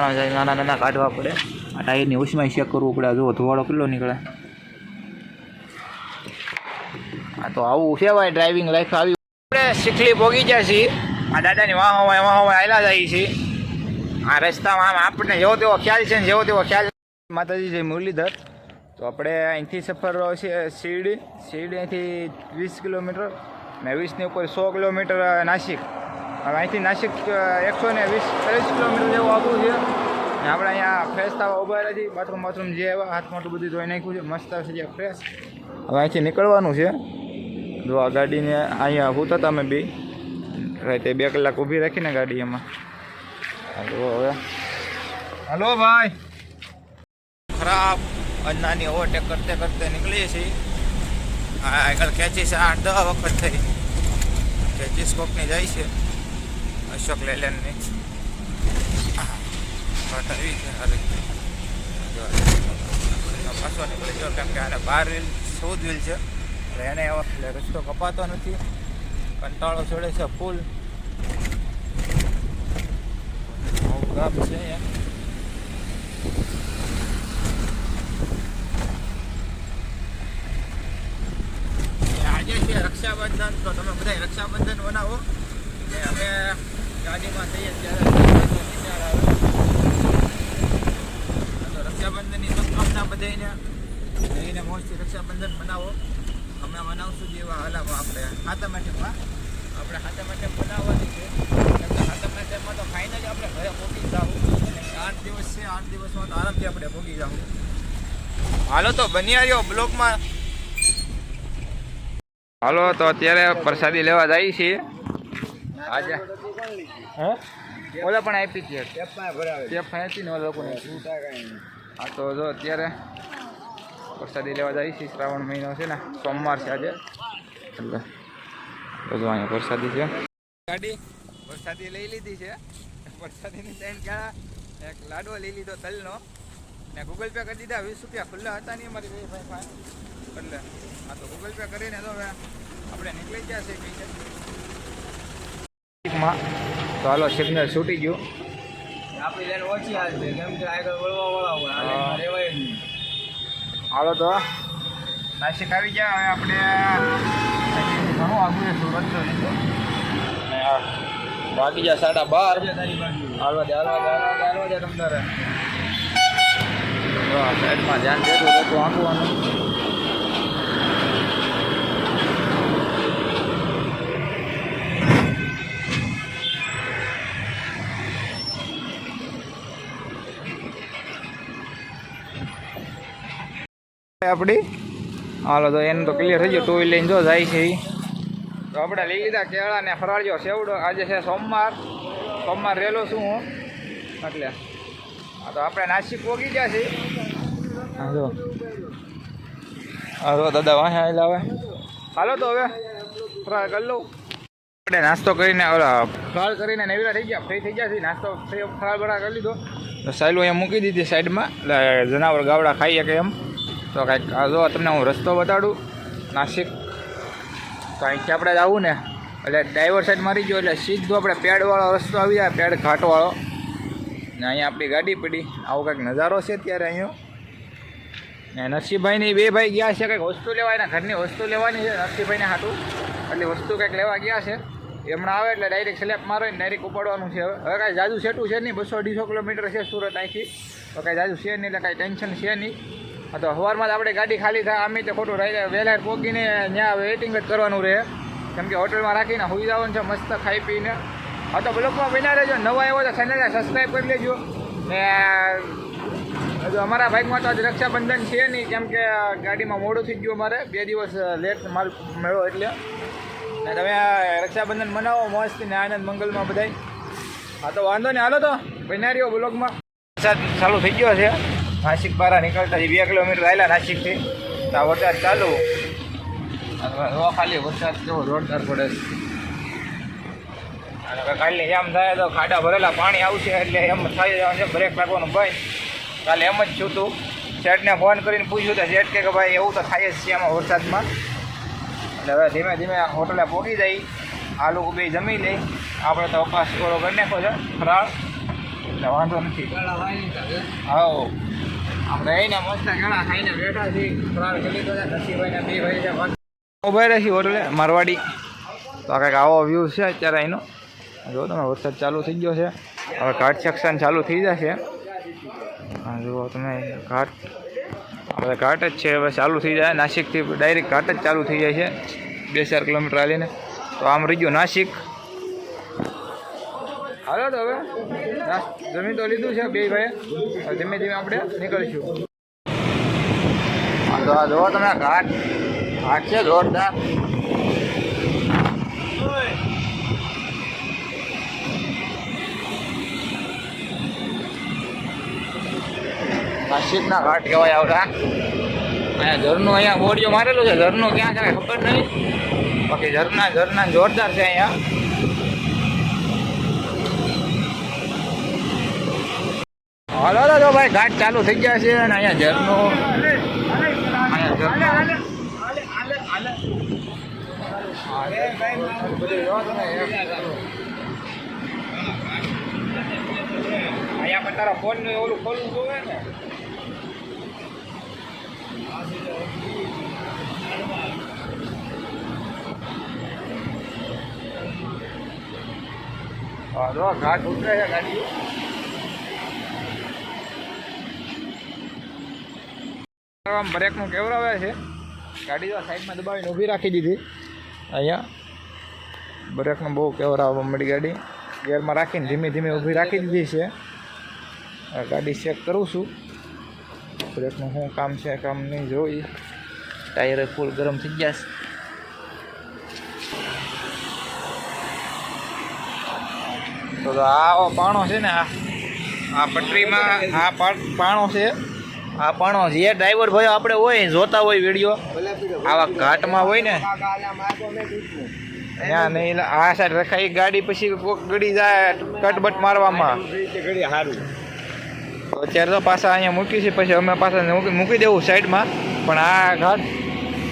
નાના નાના કાઢવા પડે. આ ટાયરની ઉષ્માય ચેક કરવું પડે. જો ધોવાળો કેટલો નીકળે. આ તો આવું કહેવાય ડ્રાઇવિંગ લાઈફ આવી આપણે શીખલી પોગી જાય છે. આ દાદાની વાહો વાહ વાહો આયલા જાય છે. આ રસ્તામાં આમ આપણને જેવો તેવો ખ્યાલ છે ને જેવો તેવો ખ્યાલ માતાજી છે મુરલીધર. તો આપણે અહીંથી સફર છે શિરડી. શિરડી અહીંથી વીસ કિલોમીટર. ને વીસની ઉપર સો કિલોમીટર નાસિક. હવે અહીંથી નાસિક એકસો ને વીસ ત્રીસ કિલોમીટર જેવું આવતું છે. ને આપણે અહીંયા ફ્રેશ થવા ઊભા નથી બાથરૂમ બાથરૂમ જે આવ્યા હાથ મોટું બધું ધોઈ નાખ્યું છે. મસ્ત છે જે ફ્રેશ હવે અહીંથી નીકળવાનું છે. જો આ ગાડીને અહીંયા હું હતા અમે બે. રાતે બે કલાક ઊભી રાખીને ગાડી એમાં. હાલો હવે. હલો ભાઈ. ખરાબ. અન્નાની ઓવરટેક કરતે કરતે નીકળીએ છીએ. આ આગળ ખેંચી છે. આઠ દસ વખત થઈ. ખેંચી સ્કોપની જાય છે. અશોક લેલેન્ડની આવી છે પાછો નીકળી ગયો, કેમ કે આને બાર વ્હીલ, ચૌદ વ્હીલ છે. એટલે એને એટલે રસ્તો કપાતો નથી. કંટાળો ચડે છે ફૂલ. ગામ છે અહીંયા રક્ષાબંધન, તો તમે બધા રક્ષાબંધન બનાવો ને અમે ગાડીમાં જઈએ ત્યારે રક્ષાબંધનની શુભકામના બધાને મોજથી રક્ષાબંધન મનાવો. અમે બનાવશું જેવા હાલામાં આપણે. હાથા માટેમાં આપણે હાથા માટે બનાવવાની આપણે ઘરે પહોંચી જાવું આઠ દિવસ છે, આઠ દિવસમાં તો આરામથી આપણે પહોંચી જાવું હાલો તો બન્યા બ્લોકમાં. હાલો તો અત્યારે પ્રસાદી લેવા જાય છીએ. આજે હે? ઓલા પણ આપી છે ટેપ ફાંચી ને ઓલા લોકોને. હા, તો જો અત્યારે પ્રસાદી લેવા જાય છે. શ્રાવણ મહિનો છે ને, સોમવાર છે આજે. એટલે બધું અહીંયા પ્રસાદી છે. ગાડી પ્રસાદી લઈ લીધી છે. પ્રસાદીની ત્રણ ક્યાં એક લાડવો લઈ લીધો તલનો. ને ગૂગલ પે કરી દીધા, વીસ રૂપિયા ખુલ્લા હતા નહીં અમારી એટલે હા તો ગૂગલ પે કરીને તો આપણે નીકળી ગયા છે કઈ માં. તો હાલો સિગ્નલ છૂટી ગયું. આપણી લેન ઓછી હાલ છે કેમ કે આગળ વળવાવાળા હોય રહેવાય જ હાલો તો. નાસિક આવી ગયા હવે આપણે ઘણું આગું સુરત આ વાગી ગયા સાડા બાર. હાલવા દે હાલવા દે હાલવા દે હાલવા દે તમતારે જો સાઈડમાં ધ્યાન દેતું હતું આંકવાનું આપણી હાલો તો એનું તો ક્લિયર થઈ ગયો. ટુ વ્હીલ લઈને જો જાય છે તો આપણે લઈ લીધા કેળા ને ફરાળજો સેવડો. આજે છે સોમવાર. સોમવાર રહેલો છું હું. એટલે. હા તો આપણે નાસિક પોગી ગયા છીએ હા જો. હા તો દાદા વાંહે આવેલા હવે. હાલો તો હવે ફરાળ કરી લઉં. આપણે નાસ્તો કરીને ઓલા ફરાળ કરીને નેવીરા થઈ ગયા. ફ્રી થઈ ગયા છીએ નાસ્તો ફ્રી ફરાળ બરાળ કરી લીધો. તો સાયલું અહીંયા મૂકી દીધી સાઈડમાં. એટલે જનાવર ગાવડા ખાઈએ કે એમ. તો કાંઈક જો તમને હું રસ્તો બતાડું, નાસિક. તો અહીંથી આપણે જવું ને. એટલે ડ્રાઈવર સાઈડ મારી ગયો, એટલે સીધો આપણે પેડવાળો રસ્તો આવી જાય, પેડ ઘાટવાળો. ને અહીંયા આપણી ગાડી પડી. આવો કંઈક નજારો છે ત્યારે અહીંયા. ને નરસિંહભાઈની બે ભાઈ ગયા છે, કંઈક વસ્તુ લેવા, એના ઘરની વસ્તુ લેવાની છે, નરસિંહભાઈને હાટું. એટલે વસ્તુ કંઈક લેવા ગયા છે. એમણે આવે એટલે ડાયરેક્ટ સ્લેપ મારો ને ડાયરેક્ટ ઉપાડવાનું છે. હવે હવે કાંઈ જાજુ સેટું છે નહીં, બસો અઢીસો કિલોમીટર છે સુરત અહીંથી. તો કાંઈ જાજુ છે નહીં, એટલે કાંઈ ટેન્શન છે નહીં. તો સવારમાં આપણે ગાડી ખાલી થાય, આમ તો ખોટું રહી વહેલા પહોંચીને ત્યાં વેઇટિંગ જ કરવાનું રહે. કેમ કે હોટલમાં રાખીને હોઈ જવાનું છે, મસ્ત ખાઈ પીને. હા, તો બ્લોકમાં બિના રહેજો. નવા આવ્યો તો ચેનલને સબસ્ક્રાઈબ કરી લેજો. ને, હજુ અમારા બાઇકમાં તો આજે રક્ષાબંધન છે નહીં, કેમ કે ગાડીમાં મોડું થઈ ગયું અમારે. બે દિવસ લેટ માલ મળ્યો એટલે. ને તમે રક્ષાબંધન મનાવો, મસ્ત ને આનંદ મંગલમાં બધાય. હા, તો વાંધો નહીં. હાલો તો બનારીઓ બ્લોગમાં વરસાદ ચાલુ થઈ ગયો છે. નાસિક બારા નીકળતા બે કિલોમીટર આવેલા નાસિકથી. તો આ વરસાદ ચાલુ. હવા ખાલી વરસાદ કેવો જોરદાર પડે અને કાલે એમ થાય તો ખાડા ભરેલા પાણી આવશે એટલે એમ થાય છે બ્રેક લાગવાનું ભાઈ. કાલે એમ જ છું તું. શેઠને ફોન કરીને પૂછ્યું તો શેઠ કે ભાઈ એવું તો થાય જ છે એમાં વરસાદમાં. એટલે હવે ધીમે ધીમે હોટલે પહોંચી જાય. આ લોકો બે જમી લે. આપણે તો અપાસ થોડો કરી નાખો છે. ફરાળ. એટલે વાંધો નથી. હા આપણે એને રહે હોટલે મારવાડી. તો આ કંઈક આવો વ્યૂ છે અત્યારે અહીંનો જો તમે, વરસાદ ચાલુ થઈ ગયો છે. હવે ઘાટ સેક્શન ચાલુ થઈ જશે. જુઓ તમે, ઘાટ. આપણે ઘાટ જ છે, હવે ચાલુ થઈ જાય. નાસિકથી ડાયરેક્ટ ઘાટ જ ચાલુ થઈ જાય છે. બે ચાર કિલોમીટર હાલીને. તો આમ રહી ગયું નાસિક. હાલો તો હવે જમી તો લીધું છે બે ભાઈ ધીમે ધીમે આપણે નીકળીશું. તો આ જુઓ તમે, ઘાટ ઘાટ છે જોરદાર. મસ્જિદના ઘાટ કહેવાય આવતા અહીંયા ઝરનું અહીંયા બોડીઓ મારેલું છે, ઝરનું ક્યાં છે ખબર નહીં બાકી ઝરના ઝરના જોરદાર છે અહીંયા. હાલો હલો ભાઈ ઘાટ ચાલુ થઈ ગયા છે અને અહીંયા ઝરનું અહીંયા પણ તારા ફોનનું ઓલું ખોલવું જોવે ને. ઘાટ ઉતરે છે ગાડી આમ બ્રેકનું કેવરાવે છે. ગાડી તો સાઈડમાં દબાવીને ઊભી રાખી દીધી. અહીંયા બ્રેકનું બહુ કેવરાવવા મળી ગાડી. ગેરમાં રાખીને ધીમે ધીમે ઊભી રાખી દીધી છે. ગાડી ચેક કરું છું. બ્રેકનું શું કામ છે, કામ નહીં જોઈ. ટાયર ફૂલ ગરમ થઈ ગયા છે. તો આ પાણો છે ને, આ પટરીમાં આ પાણો છે. આ પણ જે ડ્રાઈવર ભાઈ આપણે હોય, જોતા હોય વીડિયો આવા ઘાટમાં હોય ને. ત્યાં નહીં આ સાઈડ રખાઈ ગાડી પછી કોક જાય કટબટ મારવામાં. સારું અત્યારે તો પાછા અહીંયા મૂકી પછી અમે પાછા મૂકી દેવું સાઈડમાં. પણ આ ઘાટ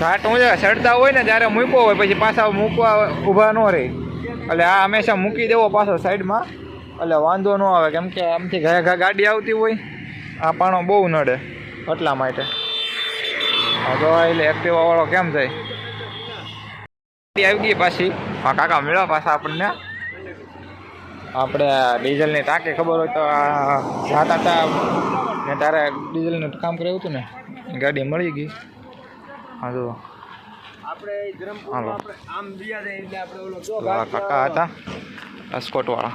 ઘાટ હું છે ચડતા હોય ને ત્યારે મૂક્યો હોય, પછી પાછા મૂકવા ઊભા ન રહે. એટલે આ હંમેશા મૂકી દેવો પાછો સાઈડમાં. એટલે વાંધો ન આવે, કેમ કે આમથી ઘા ઘા ગાડી આવતી હોય. આ પાણો બહુ નડે. એટલા માટે. હા તો એટલે એક્ટિવા વાળો કેમ થાય આવી ગઈ પાછી. હા કાકા મેળવા પાછા આપણને. આપણે ડીઝલની ટાંકી ખબર હોય તો આ જાતા હતા. ને તારે ડીઝલનું કામ કરાવ્યું હતું ને? ગાડી મળી ગઈ. હા જો હાલો. કાકા હતા. રાજકોટવાળા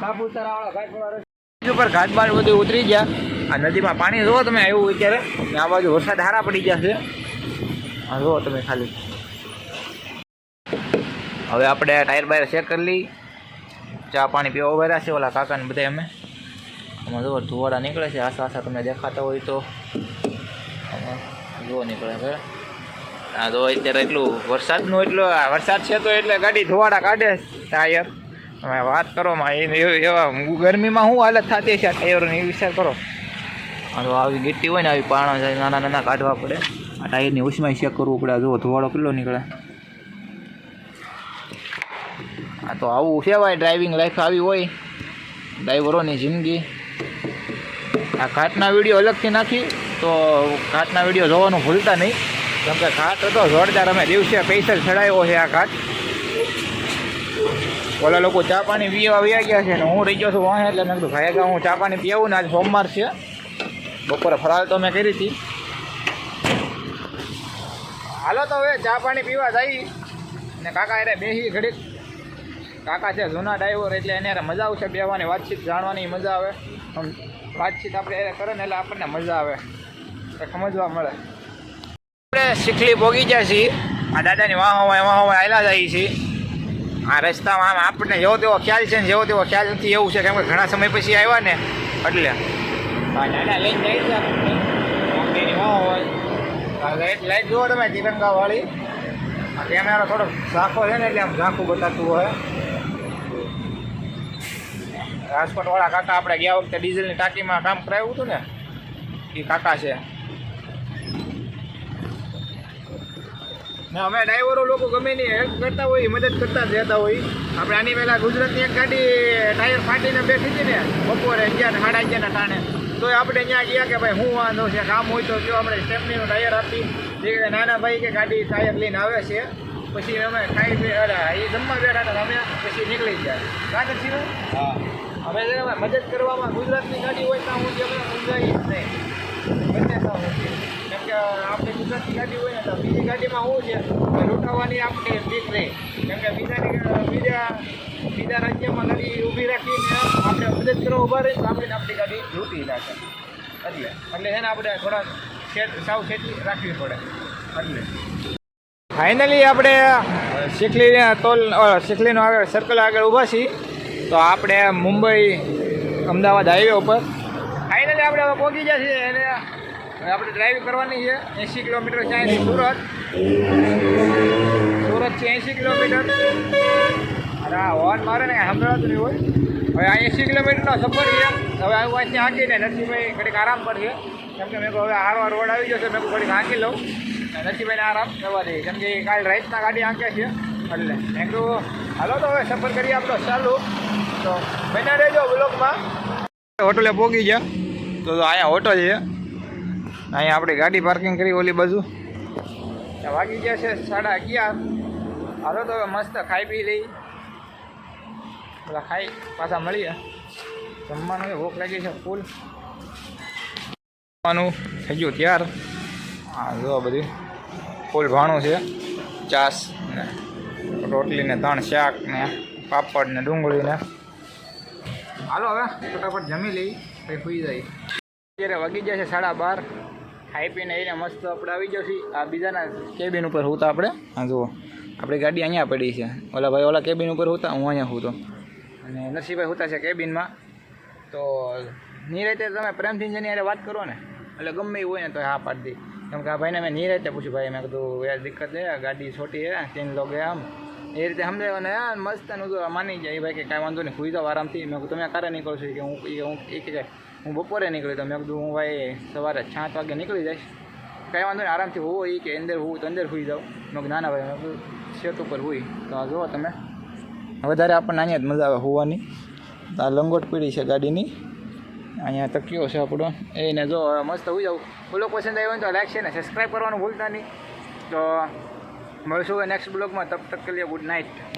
ઉપર ઘાટ બાટ બધું ઉતરી ગયા. આ નદીમાં પાણી જુઓ તમે આવ્યું અત્યારે ને આ બાજુ વરસાદ હારા પડી ગયા છે. હા જુઓ તમે ખાલી. હવે આપણે ટાયર બાયર ચેક કરી લઈ. ચા પાણી પીવા ઊભા છે ઓલા કાકાને બધા અમે આમાં જુઓ ધુવાડા નીકળે છે આસા આશા તમને દેખાતા હોય તો. જુઓ નીકળે છે. આ જો અત્યારે એટલું વરસાદનું એટલું, આ વરસાદ છે તો એટલે ગાડી ધોવાડા કાઢે ટાયર. તમે વાત કરો એવા ગરમીમાં શું હાલત થતી છે આ ટાયરોની વિચાર કરો. આ તો આવી ગીટી હોય ને આવી પાણા જાય, નાના નાના કાઢવા પડે. આ ટાયરની ઉષ્માય ચેક કરવું પડે. જુઓ ધોવાળો કેટલો નીકળે. આ તો આવું ભાઈ ડ્રાઇવિંગ લાઈફ આવી હોય. ડ્રાઈવરોની જિંદગી. આ ઘાટના વીડિયો અલગથી નાખી, તો ઘાટના વીડિયો જોવાનું ભૂલતા નહીં. કેમ કે ઘાટ હતો, જોરદાર અમે દિવસે પૈસા ચડાવ્યો છે આ ઘાટ. ઓલા લોકો ચા પાણી પીવા વ્યા ગયા છે ને હું રહી ગયો છું વાહ, એટલે મેં કીધું ભાઈ હું ચા પાણી પીવું ને, આજે સોમવાર છે. બપોરે ફરાળ તો મેં કરી હતી. હાલો તો હવે ચા પાણી પીવા જઈ ને કાકા એને બેસી ઘડીક. કાકા છે જૂના ડ્રાઈવર એટલે એને મજા આવશે બેવાની વાતચીત જાણવાની મજા આવે. વાતચીત આપણે એને કરે ને એટલે આપણને મજા આવે. સમજવા મળે. આપણે શીખલી ભોગી ગયા છીએ. આ દાદાની વાહો વાહ વાહો વાહ આયલા જાય છીએ. આ રસ્તામાં આમ આપણને જેવો તેવો ખ્યાલ છે ને જેવો તેવો ખ્યાલ નથી એવું છે કેમ કે ઘણા સમય પછી આવ્યા ને. એટલે દાદા લઈને જાય છે. આપણને. હોય. લાઈટ લાઈટ જુઓ તમે તિરંગાવાળી આ કેમેરો થોડોક ઝાંખો છે ને, એટલે આમ ઝાંખું બતાતું હોય. રાજકોટવાળા કાકા આપણે ગયા વખતે ડીઝલની ટાંકીમાં કામ કરાવ્યું હતું ને, એ કાકા છે. ને અમે ડ્રાઈવરો લોકો ગમે નહીં હેલ્પ કરતા હોય, મદદ કરતા જ રહેતા હોય. આપણે આની પહેલાં ગુજરાતની એક ગાડી ટાયર ફાટીને બેઠી હતી ને, બપોરે અગિયાર સાડા અગિયારના ટાણે. તો આપણે ત્યાં ગયા કે ભાઈ શું વાંધો છે કામ હોય તો જો આપણે સ્ટેપનીનું ટાયર આપી જે નાના ભાઈ કે ગાડી ટાયર લઈને આવે છે પછી અમે ખાઈ પી અરે એ જમવા બેઠા હતા અમે પછી નીકળી ગયા. કાંકર છીએ હા. અમે મદદ કરવામાં ગુજરાતની ગાડી હોય ત્યાં હું અમે સમજાવી જ નહીં. બંને સુધી. કેમ કે આપણે ગુજરાતની ગાડી હોય ને તો બીજી ગાડીમાં શું છે? લૂંટાવાની આપણી બીક નહીં. કેમ કે બીજાની બીજા બીજા રાજ્યમાં ગાડી ઊભી રાખીને આપણે મદદ કરવા ઊભા રહીએ તો આપણે આપણી ગાડી લૂંટી નાખે. એટલે એટલે એને આપણે થોડા સેટ, સાવ સેટી રાખવી પડે. એટલે. ફાઇનલી આપણે શીખલી ટોલ શીખલીનો આગળ સર્કલ આગળ ઊભા છીએ. તો આપણે મુંબઈ, અમદાવાદ હાઈવે ઉપર. ફાઇનલી આપણે હવે પહોંચી ગયા છીએ એટલે આપણે ડ્રાઇવિંગ કરવાની છે. એંસી કિલોમીટર ત્યાંથી સુરત. સુરતથી એંસી કિલોમીટર. આ હોર્ન મારે ને સંભળાતું નહીં હોય. હવે આ એંસી કિલોમીટરનો સફર છે હવે હું અહીંથી હાંકીને નરસિંહભાઈ ઘડીક આરામ કરશે. કેમ કે મેં હવે હારવાર રોડ આવી જશે મેં કહું ઘડીક હાંકી લઉં. નરસિંહભાઈને આરામ કરવા દઈએ કેમ કે કાલ રાતના ગાડી હાંકે છે. એટલે મેં કીધું, હાલો તો હવે સફર કરીએ આપણો. ચાલુ. તો બન્યા રહેજો બ્લોકમાં હોટલે પહોંચી ગયા. તો અહીંયા હોટલ છે. અહીંયા આપણી ગાડી પાર્કિંગ કરી ઓલી બાજુ. વાગી ગયા છે સાડા અગિયાર. હાલો તો હવે મસ્ત ખાઈ પી લઈ. પેલા ખાઈ, પાછા મળીએ. જમવાનું એ ભૂખ લાગી છે, ફૂલ. જમવાનું થઈ ગયું ત્યાર. હા જો બધું ફૂલ ભાણું છે, ચાસ ને રોટલી ને ત્રણ શાક ને પાપડ ને ડુંગળી ને. હાલો હવે, ફટાફટ જમી લઈ પછી સુઈ જાય અત્યારે વાગી જાય છે સાડા બાર. ખાઈ પીને એને મસ્ત આપણે આવી જશે. આ બીજાના કેબિન ઉપર હોતા આપણે. હા જુઓ, આપણી ગાડી અહીંયા પડી છે. ઓલા ભાઈ ઓલા કેબિન ઉપર હોતા, હું અહીંયા હોતો. અને નરસિંહભાઈ હોતા છે કેબિનમાં તો નિરાતે તમે પ્રેમથી જેની હારે વાત કરો ને, એટલે ગમે એવું હોય ને તો હા પાડી કેમ કે આ ભાઈને મેં નિરાતે પૂછ્યું, ભાઈ, મેં કીધું, યાર, દિક્કત છે ગાડી છોટી હે, તીન લોગ આમ. એ રીતે સમજાવ્યો ને, હા, મસ્ત એનું તો માની જાય ભાઈ કે, કાંઈ વાંધો નહીં સુઈ જાઓ આરામથી. મેં કીધું, તમે ક્યારે નીકળો છો? કે, હું, એ હું, એ કે, હું બપોરે નીકળી તો. મેં કીધું, હું ભાઈ સવારે સાત વાગે નીકળી જઈશ. કાંઈ વાંધો નહીં, આરામથી હોવો. એ કે, અંદર હોવું, તો અંદર સુઈ જાઓ. મેં નાના ના ભાઈ. મેં કીધું સેટ ઉપર હોય તો આ જુઓ તમે. વધારે આપણને અહીંયા જ મજા આવે હોવાની. આ લંગોટ પીડી છે ગાડીની. અહીંયા તકિયો છે આપણો. એને જો મસ્ત હોઈ જાવ બોલો પસંદ આવ્યો ને તો લાઈક છે ને સબસ્ક્રાઈબ કરવાનું ભૂલતા નહીં. તો મળશું નેક્સ્ટ બ્લોગમાં તબ તક લીએ ગુડ નાઇટ